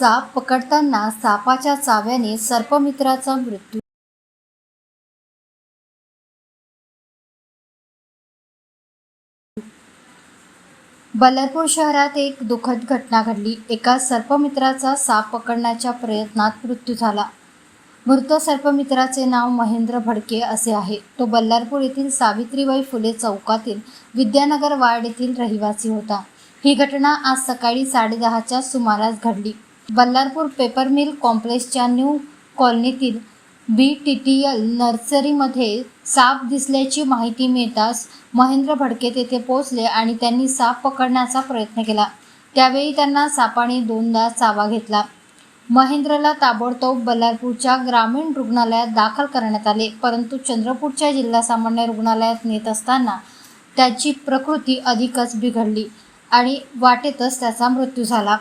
साप पकडताना सापाच्या चाव्याने सर्पमित्राचा मृत्यू बल्लारपूर शहरात एक दुःखद घटना घडली. एका सर्पमित्राचा साप पकडण्याच्या प्रयत्नात मृत्यू झाला. मृत सर्पमित्राचे नाव महेंद्र भडके असे आहे. तो बल्लारपूर येथील सावित्रीबाई फुले चौकातील विद्यानगर वार्ड येथील रहिवासी होता. ही घटना आज सकाळी साडेदहाच्या सुमारास घडली. बल्लारपूर पेपर मिल कॉम्प्लेक्सच्या न्यू कॉलनीतील बी टी टी एल नर्सरीमध्ये साप दिसल्याची माहिती मिळताच महेंद्र भडके तेथे पोहोचले आणि त्यांनी साप पकडण्याचा प्रयत्न केला. त्यावेळी त्यांना सापाने दोनदा चावा घेतला. महेंद्रला ताबडतोब बल्लारपूरच्या ग्रामीण रुग्णालयात दाखल करण्यात आले परंतु चंद्रपूरच्या जिल्हा सामान्य रुग्णालयात नेत असताना त्याची प्रकृती अधिकच बिघडली आणि वाटेतच त्याचा मृत्यू झाला.